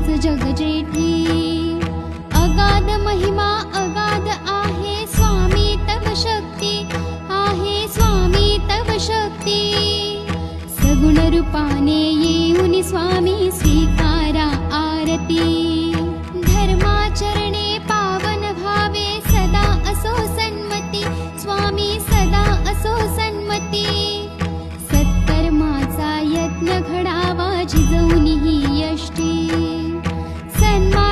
तुझेच जग जेठी। अगाध महिमा अगाध आहे स्वामी तव शक्ती। आहे स्वामी तव शक्ती। सगुण रूपाने येऊन स्वामी स्वी